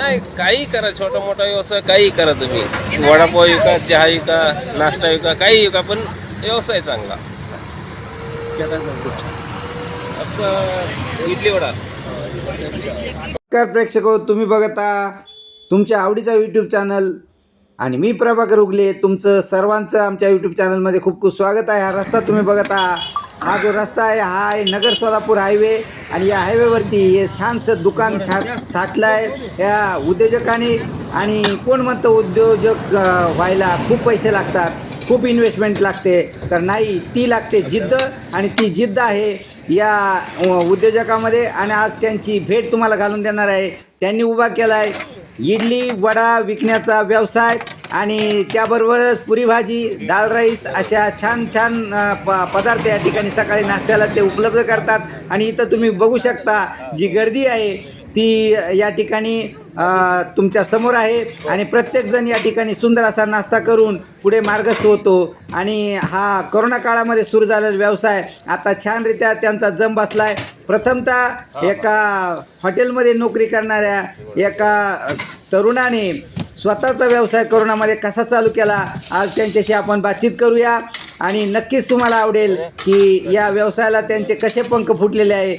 नाही काही करा छोटा मोठा व्यवसाय काही करा तुम्ही. वडापाव विका चहा विका नाश्ता विका काही विका पण व्यवसाय चांगला. आपलं इडली वडा. नमस्कार प्रेक्षक हो, तुम्ही बघता तुमच्या आवडीचा यूट्यूब चॅनल आणि मी प्रभाकर उगले तुमचं सर्वांचं आमच्या यूट्यूब चॅनलमध्ये खूप खूप स्वागत आहे. हा रस्ता तुम्ही बघत हा जो रस्ता आहे हा आहे नगर सोलापूर हायवे आणि या हायवेवरती हे छानसं दुकान छाट थाटलं आहे या उद्योजकांनी आणि कोण म्हणतं उद्योजक व्हायला खूप पैसे लागतात खूप इन्व्हेस्टमेंट लागते. तर नाही ती लागते जिद्द आणि ती जिद्द आहे या उद्योजकामध्ये. आणि आज त्यांची भेट तुम्हाला घालून देणार आहे. त्यांनी उभा केला आहे इडली वडा विकण्याचा व्यवसाय आणि त्याबरोबरच पुरी भाजी दाल राईस अशा छान छान प पदार्थ या ठिकाणी सकाळी नाश्त्याला ते उपलब्ध करतात. आणि इथं तुम्ही बघू शकता जी गर्दी आहे ती या ठिकाणी तुमच्यासमोर आहे. आणि प्रत्येकजण या ठिकाणी सुंदर असा नाश्ता करून पुढे मार्गस्थ होतो आणि हा करोना काळामध्ये सुरू झालेला व्यवसाय आता छानरित्या त्यांचा जम बसला आहे प्रथमतः एका हॉटेलमध्ये नोकरी करणाऱ्या एका तरुणाने स्वतःचा व्यवसाय कोरोनामध्ये कसा चालू केला आज त्यांच्याशी आपण बातचीत करूया. आणि नक्कीच तुम्हाला आवडेल की या व्यवसायाला त्यांचे कसे पंख फुटलेले आहे.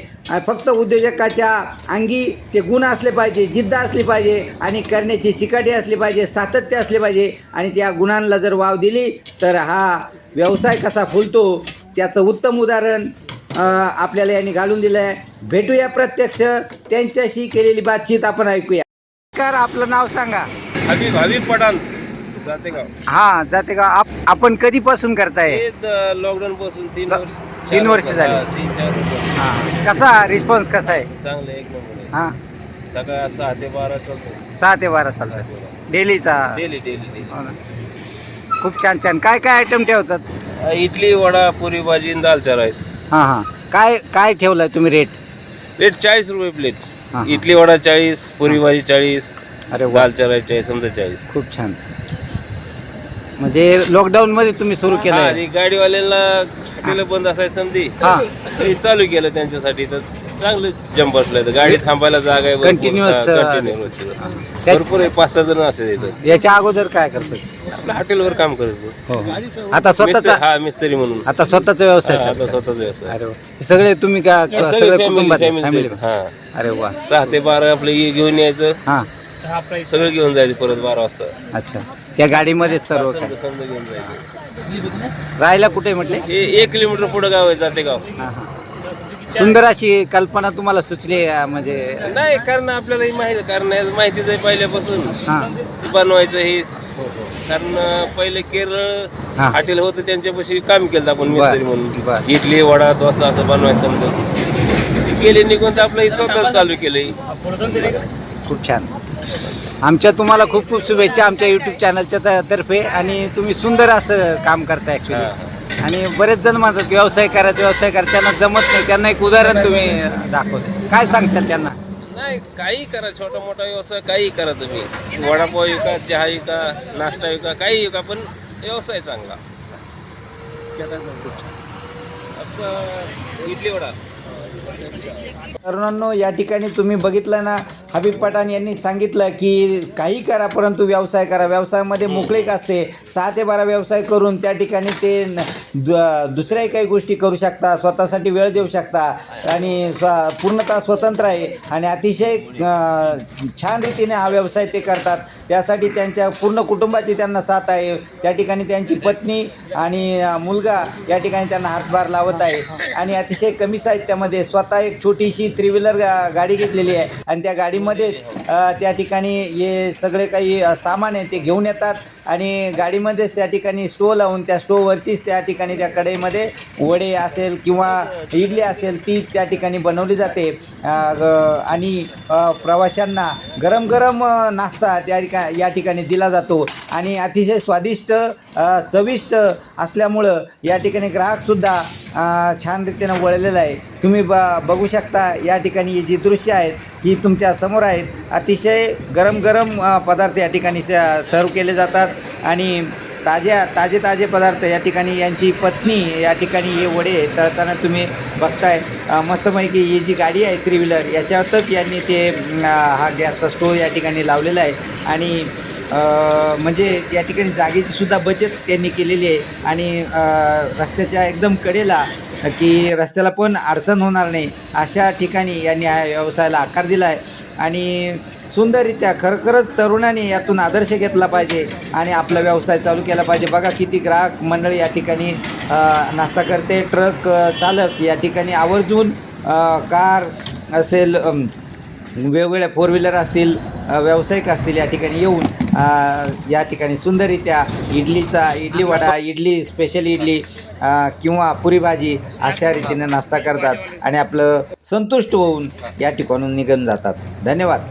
फक्त उद्योजकाच्या अंगी ते गुण असले पाहिजे जिद्द असली पाहिजे आणि करण्याची चिकाटी असली पाहिजे सातत्य असले पाहिजे. आणि त्या गुणांना जर वाव दिली तर हा व्यवसाय कसा फुलतो त्याचं उत्तम उदाहरण आपल्याला यांनी घालून दिलं आहे भेटूया प्रत्यक्ष त्यांच्याशी केलेली बातचीत आपण ऐकूया. कर आपलं नाव सांगा. हबीब हबीब पठाण जाते का हां जाते का आप आपण कधीपासून करताय? लॉकडाऊन पासून तीन वर्ष तीन वर्ष चार- झाली. हा, तीन चार वर्ष हां. कसा रिस्पॉन्स कसा आहे? चांगले एक नंबर आहे. हां. सकाळ सहा ते बारा चालतो सहा ते बारा चालतं डेलीचा? Daily daily daily. हो ना. खूप छान छान. काय काय आयटम ठेवतात? इडली वडा पुरी भाजी आणि दालचा राईस हां हां. काय काय ठेवलं तुम्ही रेट रेट चाळीस रुपये प्लेट हा. इडली वडा चाळीस पुरी भाजी चाळीस अरे वा. दालचा राईस चाळीस समजा चाळीस. खूप छान. म्हणजे लॉकडाऊनमध्ये तुम्ही सुरू हा, केलं आणि गाडीवाल्यांना हॉटेल बंद असायची संधी हां. तरी चालू केलं त्यांच्यासाठी तर चांगलं जम बसलंय. तर गाडी थांबायला जागा आहे भरपूर. Continuous, हा, भरपूर आहे पाच सहा जण असे याच्या अगोदर काय करतात? आपल्या हॉटेलवर काम करत हो आता स्वतःचा मिस्त्री- हा मिस्त्री म्हणून. आता स्वतःचा व्यवसाय हा, स्वतःच व्यवसाय. अरे वा. हे सगळे तुम्ही का सगळे सगळे family- कुटुंबात family फॅमिली आहेत. हा. अरे वा. सहा ते बारा आपलं हे घेऊन यायचं. हां. सगळं घेऊन जायचं परत बारा वाजता. अच्छा. त्या गाडीमध्येच सर्व काय? समजा समजा घेऊन जायचं. राहायला कुठे म्हटले? हे एक किलोमीटर पुढे गाव आहे जाते गाव. हां हां. सुंदर अशी कल्पना तुम्हाला सुचली अं, म्हणजे नाही कारण आपल्याला ही माहिती कारण याचं माहितीच आहे पहिल्यापासून. हां. ते बनवायचं हे. कारण पहिले केरळ हा. हॉटेल होतं त्यांच्यापाशी काम केलं आपण मिस्त्री बर. म्हणून. इडली वडा डोसा असं बनवायचं समजा ते गेले निघून तर आपलं हे स्वतः चालू केलंय. खूप छान. आमच्या तुम्हाला खूप खूप शुभेच्छा आमच्या यूट्यूब चॅनलच्या तर्फे. आणि तुम्ही सुंदर असं काम करता ॲक्च्युली आणि बरेच जण म्हणतात व्यवसाय करायचा व्यवसाय करा. त्यांना जमत नाही. त्यांना एक उदाहरण तुम्ही दाखवलं काय सांगशाल त्यांना? नाही काही करा. छोटा मोठा व्यवसाय काही करा तुम्ही. वडापाव विका चहा विका नाश्ता विका काही विका पण व्यवसाय चांगला. इडली वडा. तरुणांनो या ठिकाणी तुम्ही बघितलं ना हबीब पठाण यांनी सांगितलं की काही करा परंतु व्यवसाय करा. व्यवसायामध्ये मोकळीक असते. सहा ते बारा व्यवसाय करून त्या ठिकाणी ते दुसऱ्याही काही गोष्टी करू शकता स्वतःसाठी वेळ देऊ शकता आणि स्व पूर्णतः स्वतंत्र आहे आणि अतिशय छान रीतीने हा व्यवसाय ते करतात. त्यासाठी त्यांच्या पूर्ण कुटुंबाची त्यांना साथ आहे. त्या ठिकाणी त्यांची पत्नी आणि मुलगा या ठिकाणी त्यांना हातभार लावत आहे. आणि अतिशय कमी साहित्यामध्ये स्वतः एक छोटीशी थ्री व्हीलर गा गाडी घेतलेली आहे. आणि त्या गाडीमध्येच त्या ठिकाणी हे सगळे काही सामान आहे ते घेऊन येतात. आणि गाडीमध्येच त्या ठिकाणी स्टो लावून त्या स्टोवरतीच त्या ठिकाणी त्या कढईमध्ये वडे असेल किंवा इडली असेल ती त्या ठिकाणी बनवली जाते. ग- आणि प्रवाशांना गरम गरम नाश्ता त्या ठिका या ठिकाणी दिला जातो. आणि अतिशय स्वादिष्ट चविष्ट असल्यामुळं या ठिकाणी ग्राहकसुद्धा छान रीतीनं वळलेला आहे. तुम्ही ब बघू शकता या ठिकाणी जी दृश्य आहेत ही तुमच्यासमोर आहेत. अतिशय गरम गरम पदार्थ या ठिकाणी सर्व केले जातात. आणि ताज्या ताजे ताजे पदार्थ या ठिकाणी यांची पत्नी या ठिकाणी हे वडे तळताना तुम्ही बघताय. मस्तपैकी ही जी गाडी आहे थ्री व्हीलर याच्यातच यांनी ते हा गॅसचा स्टोव या ठिकाणी लावलेला आहे. आणि म्हणजे या ठिकाणी जागेची सुद्धा बचत त्यांनी केलेली आहे. आणि रस्त्याच्या एकदम कडेला की रस्त्याला पण अडचण होणार नाही. अशा ठिकाणी यांनी हा व्यवसायाला आकार दिला आहे आणि सुंदररित्या खरोखरच तरुणांनी यातून आदर्श घेतला पाहिजे आणि आपला व्यवसाय चालू केला पाहिजे. बघा किती ग्राहक मंडळ या ठिकाणी नाश्ता करते. ट्रक चालक या ठिकाणी आवर्जून कार असेल वेगवेगळ्या फोर व्हीलर असतील व्यावसायिक असतील या ठिकाणी येऊन या ठिकाणी सुंदररित्या इडलीचा इडली वडा इडली स्पेशल इडली किंवा पुरी भाजी अशा रीतीने नाश्ता करतात आणि आपलं संतुष्ट होऊन या ठिकाणून निघून जातात. धन्यवाद.